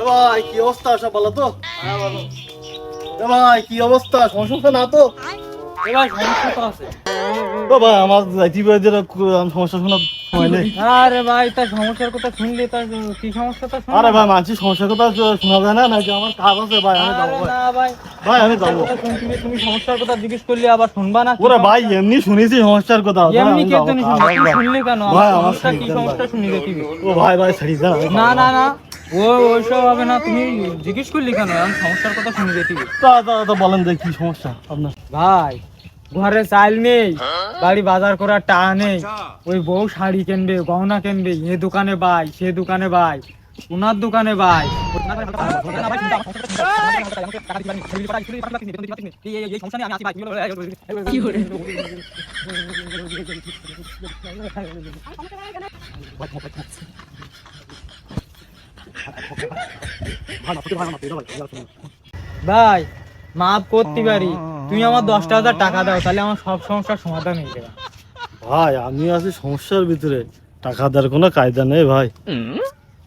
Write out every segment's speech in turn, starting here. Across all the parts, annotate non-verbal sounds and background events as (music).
ভাই কি অবস্থা সব ভালো তো? এ ভাই কি অবস্থা? সমস্যা না তো? এবার সমস্যা তো আছে। ও আমার যাইতে যেটা সমস্যা শোনার সময় নেই। আরে ভাই তার সমস্যার কথা শুনলে তার কি সমস্যাটা শুনলে? আরে ভাই মানছি সমস্যার কথা শোনা যায় না নাকি আমার কাজ আছে ভাই আমি যাব ভাই। ভাই। ভাই আমি যাব। তুমি সমস্যার কথা জিজ্ঞেস করলে আবার শুনবা না? ওরে ভাই এমনি শুনেছি সমস্যার কথা এমনি কে তুমি কাজ আছে, ভাই। শুনলে কেন? ভাই, আমার আমার সমস্যা কি সমস্যা শুনি দেখিবি ও ভাই ভাই ছাড়ি না না না। ও ওইসব হবে না তুমি জিজ্ঞেস করলি কেন? আমি সমস্যার কথা শুনি দেখিবি তা তা তা বলেন যে কি সমস্যা আপনার। ভাই ঘরে চাল নেই বাড়ি বাজার করার টাকা নেই। ওই বউ শাড়ি কিনবে গহনা কিনবে এ দোকানে বাই সে দোকানে বাই ওনার দোকানে বাই। (laughs) ভাই মাফ করতে পারি। তুমি আমার দশটা হাজার টাকা দাও তাহলে আমার সব সমস্যার সমাধান হয়ে যাবে। ভাই আমি আছি সমস্যার ভিতরে। টাকা দেওয়ার কোনো কায়দা নেই ভাই।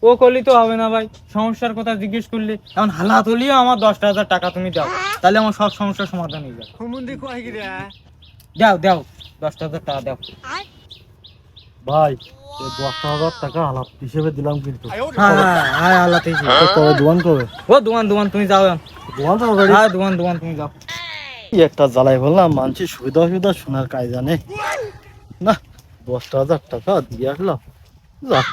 ও করলি তো হবে না ভাই। সমস্যার কথা জিজ্ঞেস করলে এখন হালাত হলেও আমার দশটা হাজার টাকা তুমি দাও। তাহলে আমার সব সমস্যার সমাধান হয়ে যাবে। দাও দাও দশটা হাজার টাকা দাও। ভাই এই দশ হাজার টাকা আলাপ হিসেবে দিলাম কিন্তু। হ্যাঁ হ্যাঁ হ্যাঁ হালাত তো কবে দোয়ান কবে? ও দোকান দোকান তুমি যাও দোয়ান হ্যাঁ দোকান দোকান তুমি যাও। কি একটা জ্বালাই বললাম মানুষের সুবিধা অসুবিধা শোনার কাজ নেই। না দশটা হাজার টাকা দিয়ে আসলাম। যাক।